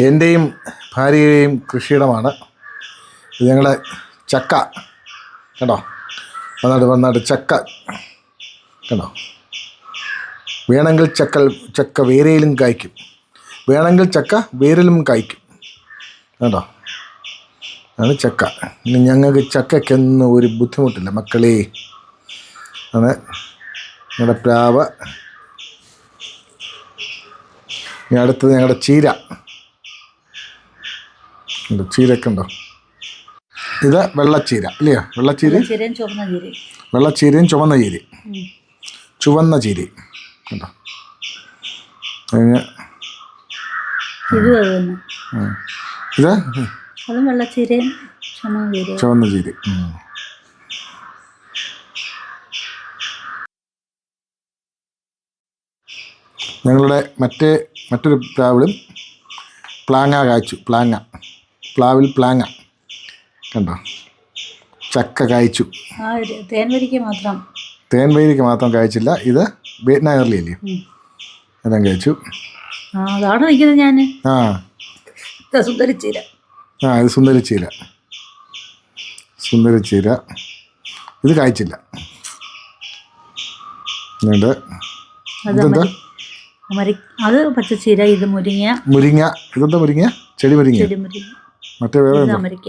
എന്റെയും ഭാര്യയുടെയും കൃഷിയിടമാണ്. ഇത് ചക്ക. കേട്ടോ വന്നാട്ട് വന്നാട്ട് ചക്ക. കേട്ടോ വേണമെങ്കിൽ ചക്ക ചക്ക വേരയിലും കായ്ക്കും. വേണമെങ്കിൽ ചക്ക വേരിലും കായ്ക്കും. കേട്ടോ അതാണ് ചക്ക. ഇനി ഞങ്ങൾക്ക് ചക്കയ്ക്കൊന്നും ഒരു ബുദ്ധിമുട്ടില്ല മക്കളെ. ആണ് ഞങ്ങളുടെ പ്ലാവ്. അടുത്തത് ഞങ്ങളുടെ ചീര. ഉണ്ട്. ചീരയൊക്കെ ഉണ്ടോ? ഇത് വെള്ളച്ചീര ഇല്ലയോ? വെള്ളച്ചീര? വെള്ളച്ചീരയും ചുവന്ന ചീരി. ചുവന്ന ചീരി. കഴിഞ്ഞ് ഇതും ചുവന്ന ചീര. ഞങ്ങളുടെ മറ്റേ മറ്റൊരു പ്രാവിളും പ്ലാങ്ങ കാച്ചു പ്ലാങ്ങ. പ്ലാവിൽ പ്ലാങ്ങ. കണ്ടോ? ചക്ക കായ്ച്ചു. ആ ഒരു തേൻ വരിക്ക മാത്രം. തേൻ മാത്രം കായ്ച്ചില്ല. ഇത് വിയറ്റ്നാം എർലി അല്ലേ. എല്ലാം കഴിച്ചു ആ അതാണ് നിൽക്കുന്നത് ഞാൻ ആ. സുന്ദരിച്ചീര ആ ഇത് സുന്ദരിച്ചീര സുന്ദരിച്ചീര ഇത് കായ്ച്ചില്ല. എന്നിട്ട് ഇതെന്താ? അത് പച്ചച്ചീര ഇത് മുരിങ്ങ. മുരിങ്ങ. ഇതെന്താ മുരിങ്ങ? ചെടി മുരിങ്ങ ചെടി മുരിങ്ങ. മറ്റേ വേറെ അമേരിക്ക.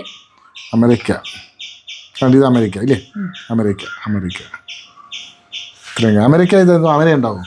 അമേരിക്ക. കണ്ട് ഇത് അമേരിക്ക ഇല്ലേ? America America. ഇത്രയും. അമരിക്ക ഇത് അമര ഉണ്ടാവും?